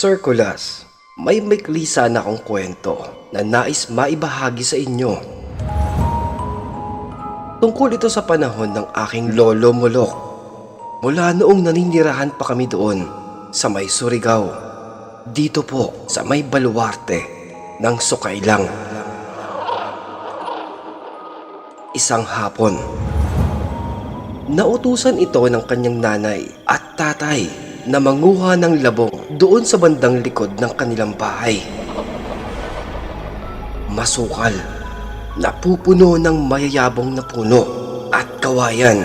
Circulas, may maikli sana akong kwento na nais maibahagi sa inyo. Tungkol ito sa panahon ng aking lolo mulok. Mula noong naninirahan pa kami doon sa may Surigao. Dito po sa may baluarte ng Sukailang. Isang hapon, Nautusan ito ng kanyang nanay at tatay na manguha ng labong doon sa bandang likod ng kanilang bahay. Masukal, napupuno ng mayayabong na puno at kawayan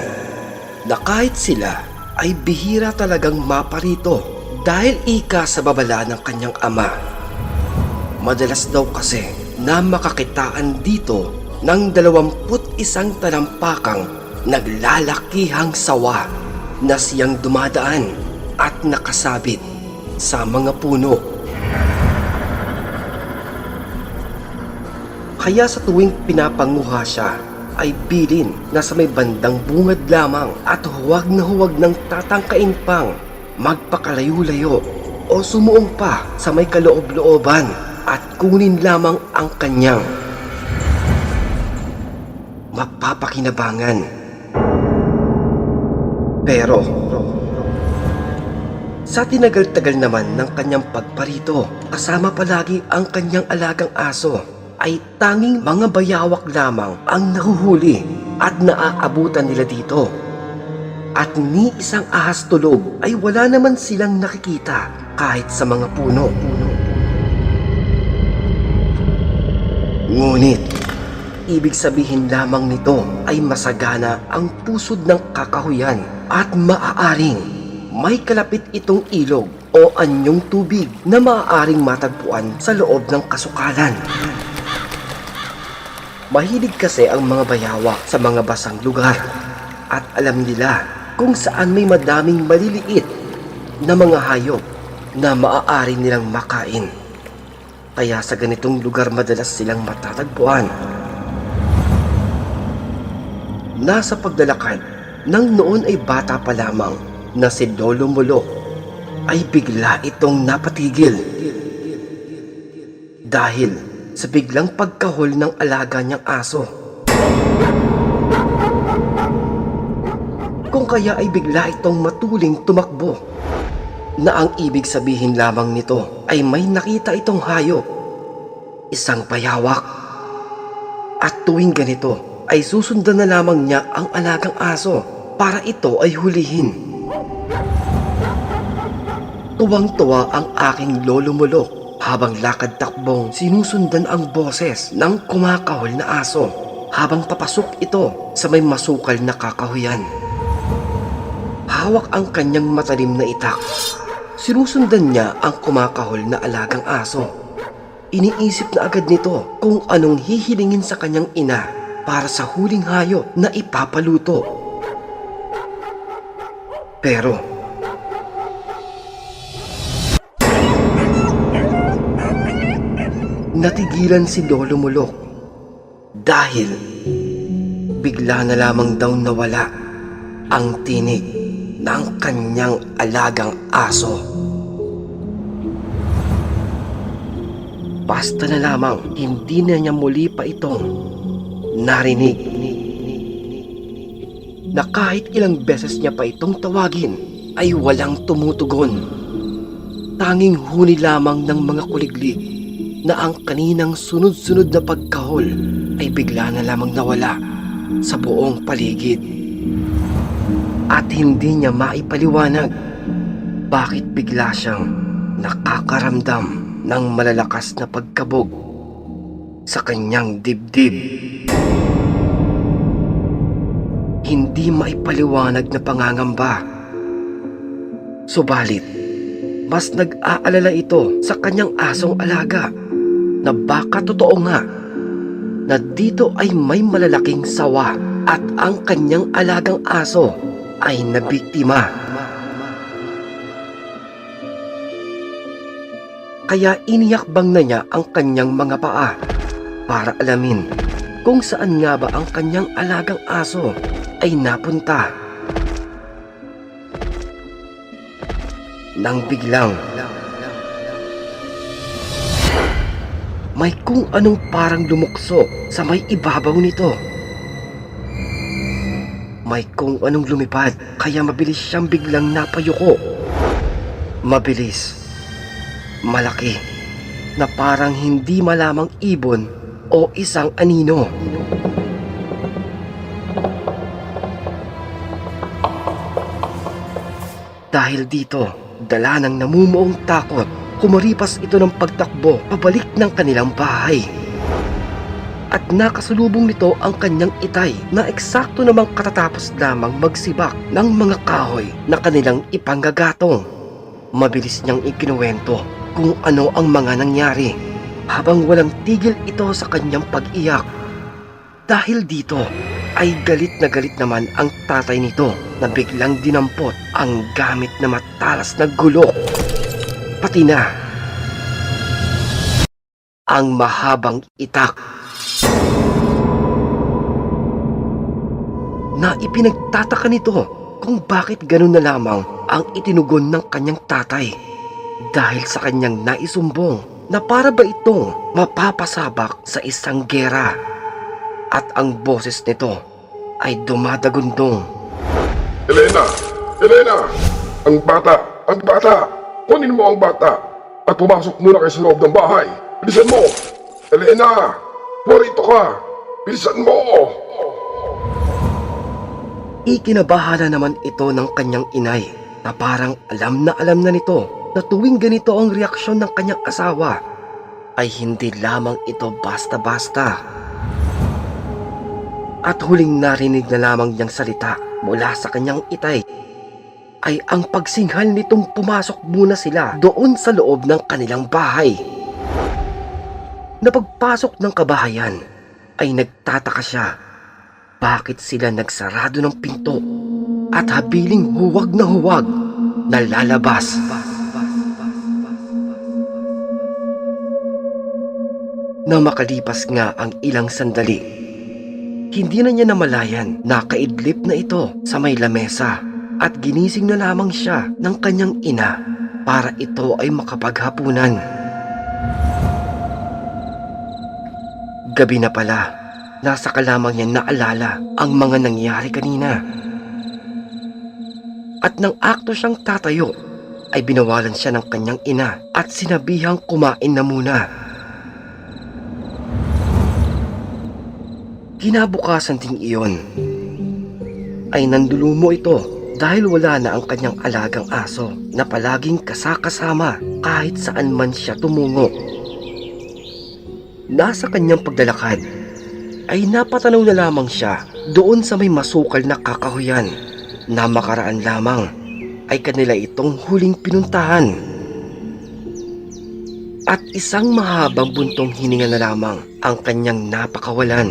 na kahit sila ay bihira talagang maparito dahil ika sa babala ng kanyang ama. Madalas daw kasi na makakitaan dito ng dalawamput isang talampakang naglalakihang sawa na siyang dumadaan at nakasabit sa mga puno. Kaya sa tuwing pinapanguha siya ay bilin na sa may bandang bungad lamang at huwag na huwag ng tatangkain pang magpakalayo-layo o sumuong pa sa may kaloob-looban at kunin lamang ang kanyang mapapakinabangan. Pero, sa tinagal-tagal naman ng kanyang pagparito, kasama palagi ang kanyang alagang aso, ay tanging mga bayawak lamang ang nahuhuli at naaabutan nila dito. At ni isang ahas tulog ay wala naman silang nakikita kahit sa mga puno. Ngunit, ibig sabihin lamang nito ay masagana ang pusod ng kakahuyan at maaaring may kalapit itong ilog o anyong tubig na maaaring matagpuan sa loob ng kasukalan. Mahilig kasi ang mga bayawa sa mga basang lugar at alam nila kung saan may madaming maliliit na mga hayop na maaari nilang makain. Kaya sa ganitong lugar madalas silang matatagpuan. Nasa paglalakad, nang noon ay bata pa lamang na si Lolo Mulo ay bigla itong napatigil. Dahil sa biglang pagkahol ng alaga niyang aso. Kung kaya ay bigla itong matuling tumakbo na ang ibig sabihin lamang nito ay may nakita itong hayop, isang payawak. At tuwing ganito ay susundan na lamang niya ang alagang aso para ito ay hulihin. Tuwang-tuwa ang aking lolo mulok habang lakad takbong sinusundan ang boses ng kumakahol na aso habang papasok ito sa may masukal na kakahuyan. Hawak ang kanyang matalim na itak. Sinusundan niya ang kumakahol na alagang aso. Iniisip na agad nito kung anong hihilingin sa kanyang ina para sa huling hayop na ipapaluto. Pero, natigilan si Lolo Mulok dahil bigla na lamang daw nawala ang tinig ng kanyang alagang aso. Basta na lamang hindi na niya muli pa itong narinig na kahit ilang beses niya pa itong tawagin ay walang tumutugon. Tanging huni lamang ng mga kuliglig na ang kaninang sunod-sunod na pagkahol ay bigla na lamang nawala sa buong paligid. At hindi niya maipaliwanag bakit bigla siyang nakakaramdam ng malalakas na pagkabog sa kanyang dibdib. Hindi maipaliwanag na pangangamba. Subalit, mas nag-aalala ito sa kanyang asong alaga na baka totoo nga na dito ay may malalaking sawa at ang kanyang alagang aso ay nabiktima. Kaya iniyakbang na niya ang kanyang mga paa para alamin kung saan nga ba ang kanyang alagang aso ay napunta. Nang biglang may kung anong parang lumukso sa may ibabaw nito. May kung anong lumipad kaya mabilis siyang biglang napayuko. Mabilis. Malaki. Na parang hindi malamang ibon o isang anino. Dahil dito, dala ng namumuong takot, kumaripas ito ng pagtakbo pabalik ng kanilang bahay. At nakasalubong nito ang kanyang itay na eksakto namang katatapos lamang magsibak ng mga kahoy na kanilang ipanggagatong. Mabilis niyang ikinuwento kung ano ang mga nangyari habang walang tigil ito sa kanyang pag-iyak. Dahil dito ay galit na galit naman ang tatay nito na biglang dinampot ang gamit na matalas na gulok. Pati na ang mahabang itak na ipinagtataka nito kung bakit ganun na lamang ang itinugon ng kanyang tatay dahil sa kanyang naisumbong na para ba itong mapapasabak sa isang gera at ang boses nito ay dumadagundong Elena! Elena! Ang bata! Ang bata! Kunin mo ang bata at pumasok muna kayo sa loob ng bahay. Bilisan mo! Elena! Pumarito ka! Bilisan mo! Ikinabahala naman ito ng kanyang inay na parang alam na alam na nito na tuwing ganito ang reaksyon ng kanyang asawa ay hindi lamang ito basta-basta. At huling narinig na lamang niyang salita mula sa kanyang itay ay ang pagsinghal nitong pumasok muna sila doon sa loob ng kanilang bahay. Na pagpasok ng kabahayan ay nagtataka siya bakit sila nagsarado ng pinto at habiling huwag na huwag na lalabas. Na makalipas nga ang ilang sandali, hindi na niya namalayan na kaidlip na ito sa may lamesa at ginising na lamang siya ng kanyang ina para ito ay makapaghapunan. Gabi na pala, nasa kalamang niya naalala ang mga nangyari kanina. At nang akto siyang tatayo, ay binawalan siya ng kanyang ina at sinabihang kumain na muna. Kinabukasan ding iyon, ay nandulumo ito dahil wala na ang kanyang alagang aso na palaging kasakasama kahit saan man siya tumungo. Nasa kanyang paglalakad, ay napatanaw na lamang siya doon sa may masukal na kakahuyan na makaraan lamang ay kanila itong huling pinuntahan. At isang mahabang buntong hininga na lamang ang kanyang napakawalan.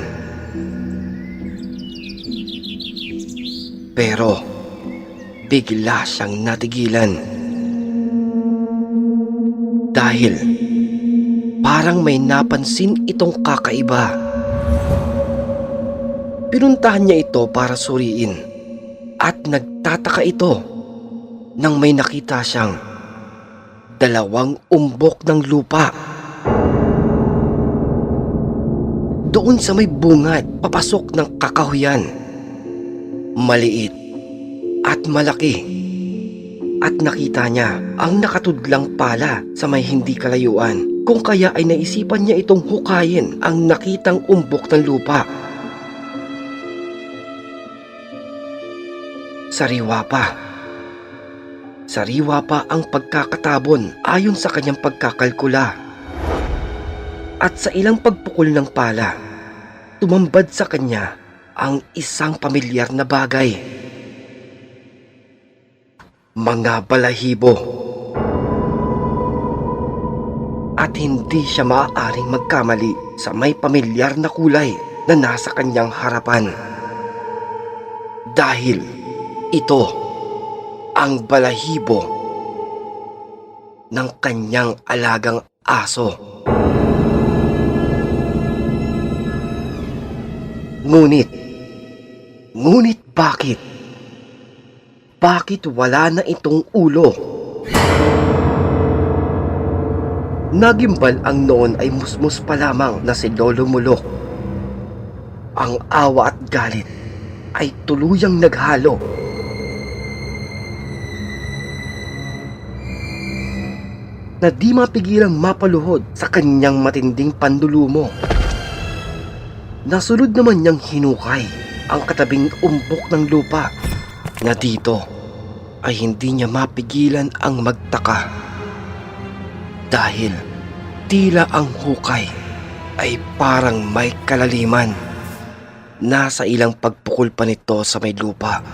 Pero bigla siyang natigilan. Dahil parang may napansin itong kakaiba. Pinuntahan niya ito para suriin at nagtataka ito nang may nakita siyang dalawang umbok ng lupa. Doon sa may bungad papasok ng kakahuyan. Maliit at malaki. At nakita niya ang nakatudlang pala sa may hindi kalayuan kung kaya ay naisipan niya itong hukayin ang nakitang umbok ng lupa. Sariwa pa. Sariwa pa ang pagkakatabon ayon sa kanyang pagkakalkula. At sa ilang pagpukol ng pala, tumambad sa kanya ang isang pamilyar na bagay. Mga balahibo. At hindi siya maaaring magkamali sa may pamilyar na kulay na nasa kanyang harapan. Dahil ito ang balahibo ng kanyang alagang aso. Ngunit, ngunit bakit? Bakit wala na itong ulo? Nagimbal ang noon ay musmus pa lamang na si Lolo Mulok. Ang awa at galit ay tuluyang naghalo. Na di mapigilang mapaluhod sa kanyang matinding pandulumo. Nasunod naman niyang hinukay ang katabing umbok ng lupa na dito ay hindi niya mapigilan ang magtaka. Dahil tila ang hukay ay parang may kalaliman. Nasa ilang pagpukol pa nito sa may lupa.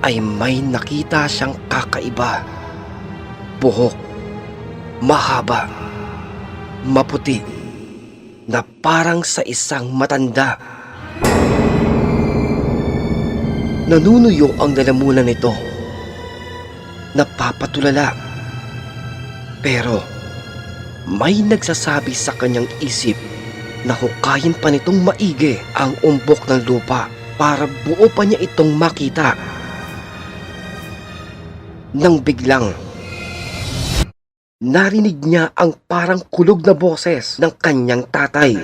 Ay may nakita siyang kakaiba. Buhok, mahaba, maputi, na parang sa isang matanda. Nanunuyo ang lalamunan nito. Napapatulala. Pero may nagsasabi sa kanyang isip na hukayin pa nitong maigi ang umbok ng lupa para buo pa niya itong makita. Nang biglang narinig niya ang parang kulog na boses ng kanyang tatay.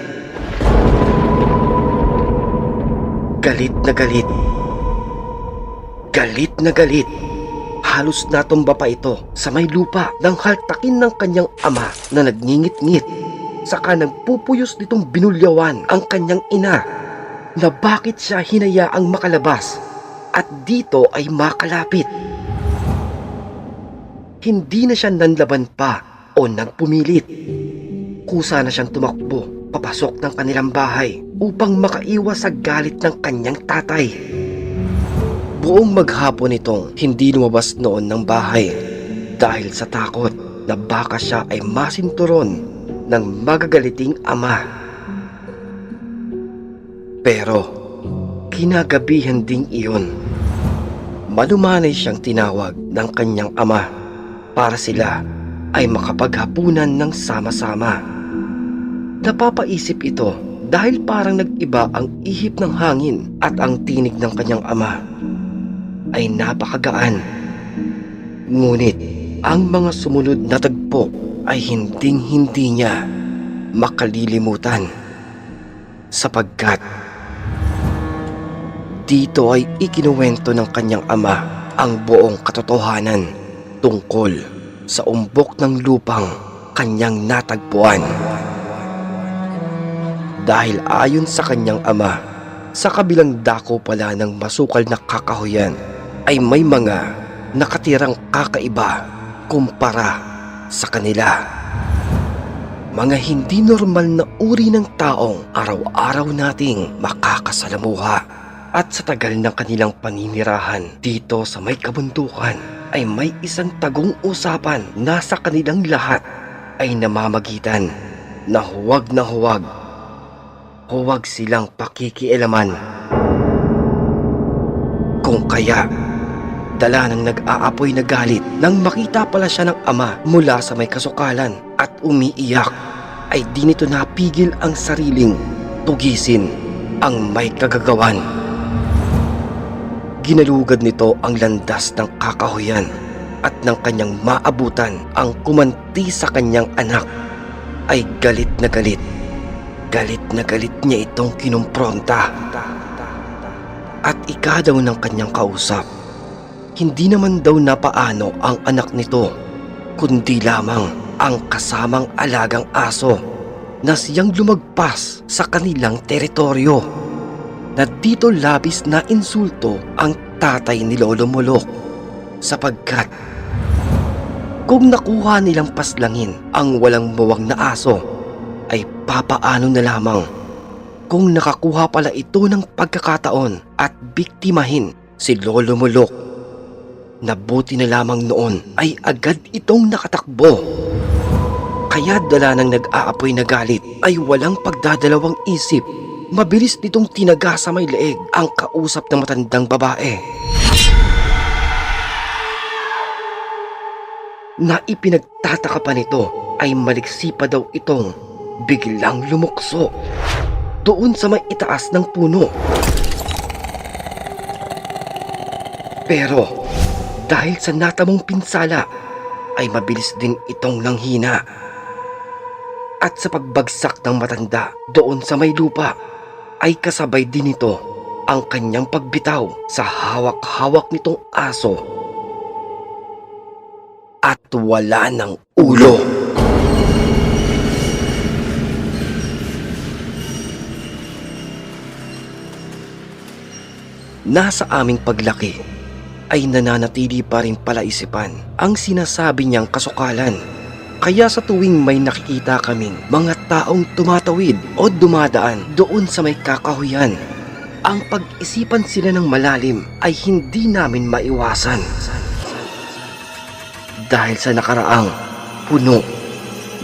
Galit na galit. Galit na galit. Halos natumba pa ito sa may lupa nang haltakin ng kanyang ama na nagngingit-ngit. Saka nagpupuyos nitong binulyawan ang kanyang ina na bakit siya hinayaang makalabas at dito ay makalapit. Hindi na siya nanlaban pa o nagpumilit. Kusa na siyang tumakbo papasok ng kanilang bahay upang makaiwas sa galit ng kanyang tatay. Buong maghapon itong hindi lumabas noon ng bahay dahil sa takot na baka siya ay masinturon ng magagaliting ama. Pero kinagabihan ding iyon, malumanay siyang tinawag ng kanyang ama para sila ay makapaghapunan ng sama-sama. Napapaisip ito dahil parang nag-iba ang ihip ng hangin at ang tinig ng kanyang ama ay napakagaan. Ngunit ang mga sumunod na tagpo ay hinding-hindi niya makalilimutan sapagkat dito ay ikinuwento ng kanyang ama ang buong katotohanan tungkol sa umbok ng lupang kanyang natagpuan. Dahil ayon sa kanyang ama, sa kabilang dako pala ng masukal na kakahuyan ay may mga nakatirang kakaiba kumpara sa kanila. Mga hindi normal na uri ng taong araw-araw nating makakasalamuha at sa tagal ng kanilang paninirahan dito sa may kabundukan ay may isang tagong usapan na sa kanilang lahat ay namamagitan na huwag na huwag huwag silang pakikialaman. Kung kaya, dala ng nag-aapoy na galit nang makita pala siya ng ama mula sa may kasukalan at umiiyak, ay di nito napigil ang sariling tugisin ang may kagagawan. Ginalugad nito ang landas ng kakahuyan at ng kanyang maabutan ang kumanti sa kanyang anak ay galit na galit Galit na galit niya itong kinumpronta. At ika ng kanyang kausap. Hindi naman daw napaano ang anak nito, kundi lamang ang kasamang alagang aso na siyang lumagpas sa kanilang teritoryo. Na dito labis na insulto ang tatay ni Lolo Molok sapagkat kung nakuha nilang paslangin ang walang mawang na aso ay papaano na lamang kung nakakuha pala ito ng pagkakataon at biktimahin si Lolo Mulok. Nabuti na lamang noon ay agad itong nakatakbo. Kaya dala ng nag-aapoy na galit ay walang pagdadalawang isip. Mabilis nitong tinaga sa may leeg ang kausap ng matandang babae. Na ipinagtataka pa nito ay maliksi pa daw itong biglang lumukso doon sa may itaas ng puno. Pero dahil sa natamong pinsala ay mabilis din itong nanghina. At sa pagbagsak ng matanda doon sa may lupa, ay kasabay din ito ang kanyang pagbitaw sa hawak-hawak nitong aso. At wala ng ulo. Nasa aming paglaki ay nananatili pa rin palaisipan ang sinasabi niyang kasukalan. Kaya sa tuwing may nakikita kaming mga taong tumatawid o dumadaan doon sa may kakahuyan, ang pag-isipan sila ng malalim ay hindi namin maiwasan. Dahil sa nakaraang puno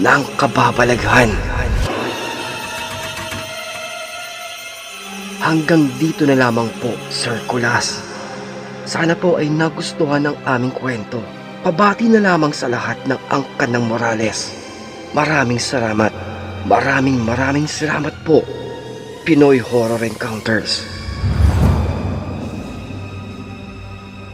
ng kababalaghan. Hanggang dito na lamang po, Sir Kulas. Sana po ay nagustuhan ng aming kwento. Pabati na lamang sa lahat ng angkan ng Morales. Maraming salamat. Maraming maraming salamat po. Pinoy Horror Encounters.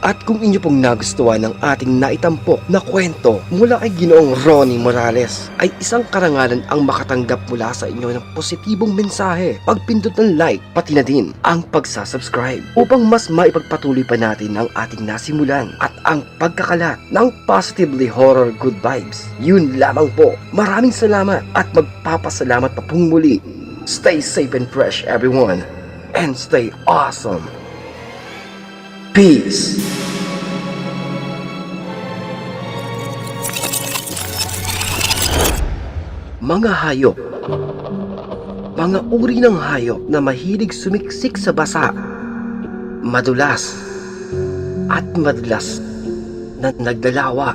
At kung inyo pong nagustuhan ng ating naitampok na kwento mula kay Ginoong Ronnie Morales ay isang karangalan ang makatanggap mula sa inyo ng positibong mensahe, pagpindot ng like, pati na din ang pagsasubscribe upang mas maipagpatuloy pa natin ang ating nasimulan at ang pagkakalat ng positively horror good vibes. Yun lamang po. Maraming salamat at magpapasalamat pa pong muli. Stay safe and fresh everyone and stay awesome. Peace. Mga hayop Mga uri ng hayop na mahilig sumiksik sa basa, madulas, at madalas na nagdalawa.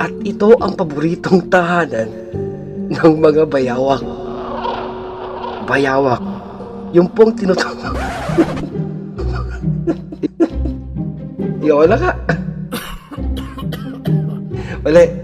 At ito ang paboritong tahanan ng mga bayawak. Bayawak, yung pong tinutulog. Yo, wala ka. Wala.